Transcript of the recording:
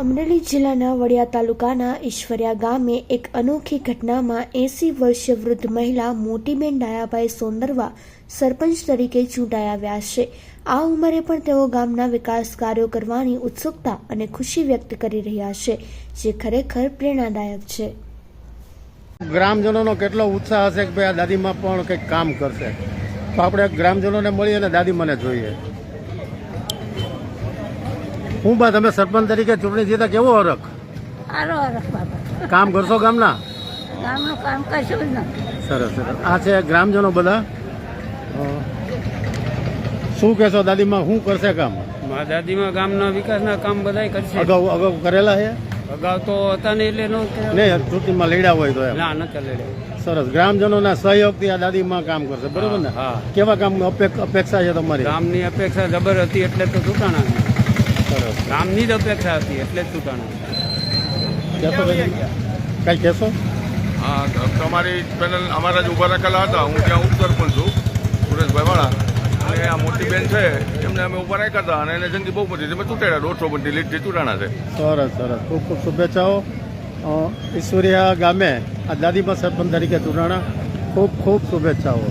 અમરેલી જિલ્લાના વડિયા તાલુકાના ઈશ્વરિયા ગામે એક અનોખી ઘટનામાં એસી વર્ષીય વૃદ્ધ મહિલા મોટીબેન ડાયાભાઈ સોંદરવા સરપંચ તરીકે ચૂંટાઈ આવ્યા છે. આ ઉંમરે પણ તેઓ ગામના વિકાસ કાર્યો કરવાની ઉત્સુકતા અને ખુશી વ્યક્ત કરી રહ્યા છે, જે ખરેખર પ્રેરણાદાયક છે. ગ્રામજનોનો કેટલો ઉત્સાહ હશે કે ભાઈ આ દાદીમાં પણ કંઈક કામ કરશે. તો આપણે ગ્રામજનોને મળીએ અને દાદીમાને જોઈએ. હું બા તમે સરપંચ તરીકે ચૂંટણી જીતા કેવો હરખ? સારો હરખ બાબા કામ કરશો ગામના? ગામનું કામ કરશું જ નથી. સરસ સરસ. આ છે ગ્રામજનો બધા. શું કહેશો દાદીમાં શું કરશે કામ? મારા દાદીમાં ગામના વિકાસના કામ બધાય કરશે. અગાઉ અગાઉ કરેલા છે? અગાઉ તો હતા ને એટલે નો નહીં ચૂંટણીમાં લડ્યા હોય તો ના નતા લડે. સરસ. ગ્રામજનોના સહયોગથી આ દાદીમાં કામ કરશે. બરોબર ને? હા. કેવા કામ અપેક્ષા છે તમારી? ગામની અપેક્ષા જબર હતી એટલે તો ચૂંટાણા સરસ ગામની જ અપેક્ષા હતી એટલે જ ચૂંટાણા. કહેશો કઈ કહેશો? હા ત- તમારી પેનલ અમારા જ ઊભા રાખેલા હતા. હું ત્યાં ઉપસરપંચ છું સુરેશભાઈ વાળા અને આ મોટી બેન છે એમને અમે ઊભા રાખ્યા હતા અને એને જંગી બહુ બધી અમે ચૂંટાડ્યા દોઢસો બધી લીટથી ચૂંટાણા છે. સરસ સરસ. ખૂબ ખૂબ શુભેચ્છાઓ. ઈશ્વરિયા ગામે આ દાદીમાં સરપંચ તરીકે ચૂંટાણા. ખૂબ ખૂબ શુભેચ્છાઓ.